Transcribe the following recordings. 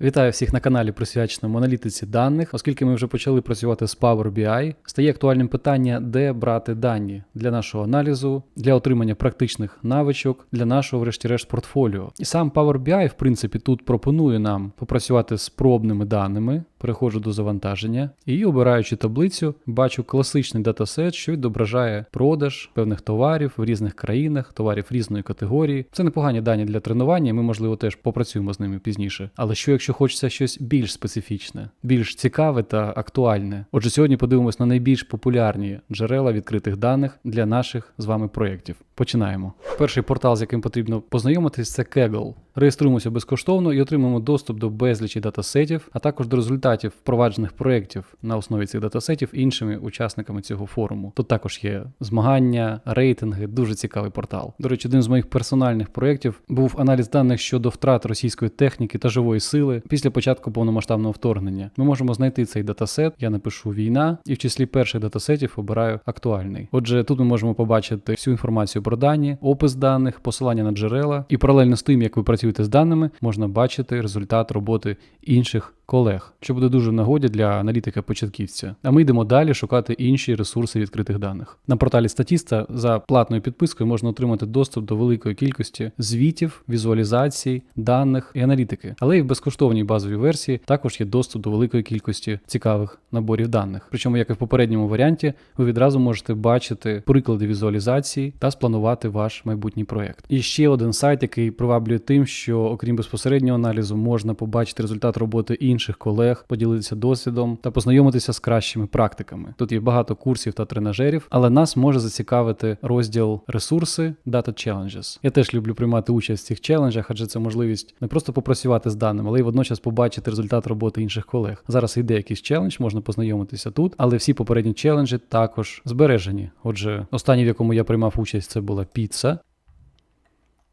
Вітаю всіх на каналі присвяченому аналітиці даних. Оскільки ми вже почали працювати з Power BI, стає актуальним питання, де брати дані для нашого аналізу, для отримання практичних навичок, для нашого, врешті-решт, портфоліо. І сам Power BI, в принципі, тут пропонує нам попрацювати з пробними даними. Переходжу до завантаження і обираючи таблицю, бачу класичний датасет, що відображає продаж певних товарів в різних країнах, товарів різної категорії. Це непогані дані для тренування. Ми, можливо, теж попрацюємо з ними пізніше. Але що, якщо хочеться щось більш специфічне, більш цікаве та актуальне? Отже, сьогодні подивимось на найбільш популярні джерела відкритих даних для наших з вами проєктів. Починаємо. Перший портал, з яким потрібно познайомитись, це Kaggle. Реєструємося безкоштовно і отримуємо доступ до безлічі датасетів, а також до результатів впроваджених проєктів на основі цих датасетів іншими учасниками цього форуму. Тут також є змагання, рейтинги, дуже цікавий портал. До речі, один з моїх персональних проєктів був аналіз даних щодо втрат російської техніки та живої сили після початку повномасштабного вторгнення. Ми можемо знайти цей датасет. Я напишу війна, і в числі перших датасетів обираю актуальний. Отже, тут ми можемо побачити всю інформацію про дані, опис даних, посилання на джерела, і паралельно з тим, як ви працюєте з даними, можна бачити результат роботи інших колег, що буде дуже в нагоді для аналітика-початківця. А ми йдемо далі шукати інші ресурси відкритих даних. На порталі Статіста за платною підпискою можна отримати доступ до великої кількості звітів, візуалізацій, даних і аналітики. Але і в безкоштовній базовій версії також є доступ до великої кількості цікавих наборів даних. Причому, як і в попередньому варіанті, ви відразу можете бачити приклади візуалізації та спланувати ваш майбутній проєкт. І ще один сайт, який приваблює тим, що окрім безпосереднього аналізу, можна побачити результат роботи інших колег, поділитися досвідом та познайомитися з кращими практиками. Тут є багато курсів та тренажерів, але нас може зацікавити розділ ресурси Data Challenges. Я теж люблю приймати участь в цих челенджах, адже це можливість не просто попрацювати з даними, але й водночас побачити результат роботи інших колег. Зараз йде якийсь челендж, можна познайомитися тут, але всі попередні челенджі також збережені. Отже, останній, в якому я приймав участь, це була піца.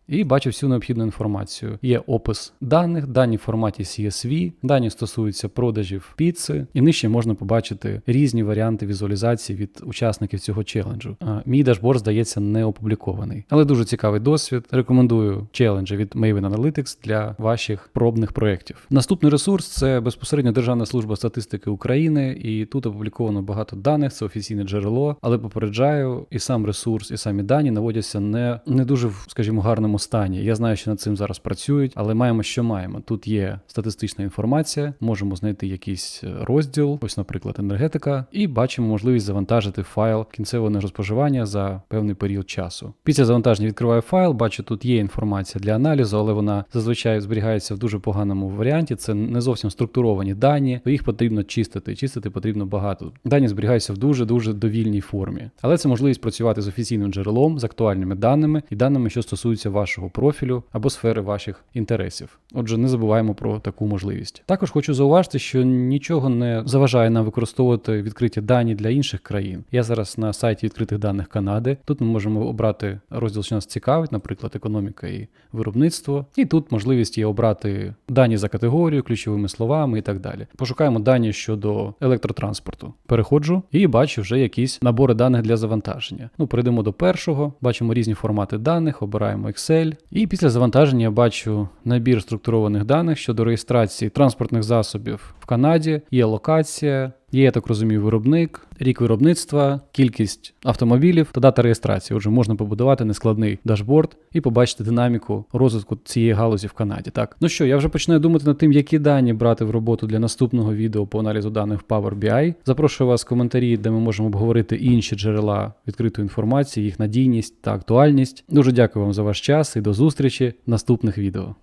І бачу всю необхідну інформацію. Є опис даних, дані в форматі CSV, дані стосуються продажів піци, і нижче можна побачити різні варіанти візуалізації від учасників цього челенджу. Мій дашборд, здається, не опублікований. Але дуже цікавий досвід. Рекомендую челенджі від Maven Analytics для ваших пробних проєктів. Наступний ресурс це безпосередньо Державна служба статистики України, і тут опубліковано багато даних, це офіційне джерело, але попереджаю, і сам ресурс, і самі дані наводяться не, не дуже скажімо, гарному стані. Я знаю, що над цим зараз працюють, але маємо, що маємо. Тут є статистична інформація, можемо знайти якийсь розділ, ось, наприклад, енергетика, і бачимо можливість завантажити файл кінцевого енергоспоживання за певний період часу. Після завантаження відкриваю файл, бачу, тут є інформація для аналізу, але вона зазвичай зберігається в дуже поганому варіанті. Це не зовсім структуровані дані, то їх потрібно чистити. Чистити потрібно багато. Дані зберігаються в дуже дуже довільній формі. Але це можливість працювати з офіційним джерелом, з актуальними даними і даними, що стосуються вашого профілю або сфери ваших інтересів. Отже, не забуваємо про таку можливість. Також хочу зауважити, що нічого не заважає нам використовувати відкриті дані для інших країн. Я зараз на сайті відкритих даних Канади. Тут ми можемо обрати розділ, що нас цікавить, наприклад, економіка і виробництво. І тут можливість є обрати дані за категорією, ключовими словами і так далі. Пошукаємо дані щодо електротранспорту. Переходжу і бачу вже якісь набори даних для завантаження. Ну, перейдемо до першого, бачимо різні формати даних, обираємо Excel. І після завантаження я бачу набір структурованих даних щодо реєстрації транспортних засобів в Канаді. Є локація, є, я так розумію, виробник, рік виробництва, кількість автомобілів та дата реєстрації. Отже, можна побудувати нескладний дашборд і побачити динаміку розвитку цієї галузі в Канаді. Так, ну що, я вже починаю думати над тим, які дані брати в роботу для наступного відео по аналізу даних в Power BI. Запрошую вас в коментарі, де ми можемо обговорити інші джерела відкритої інформації, їх надійність та актуальність. Дуже дякую вам за ваш час і до зустрічі в наступних відео.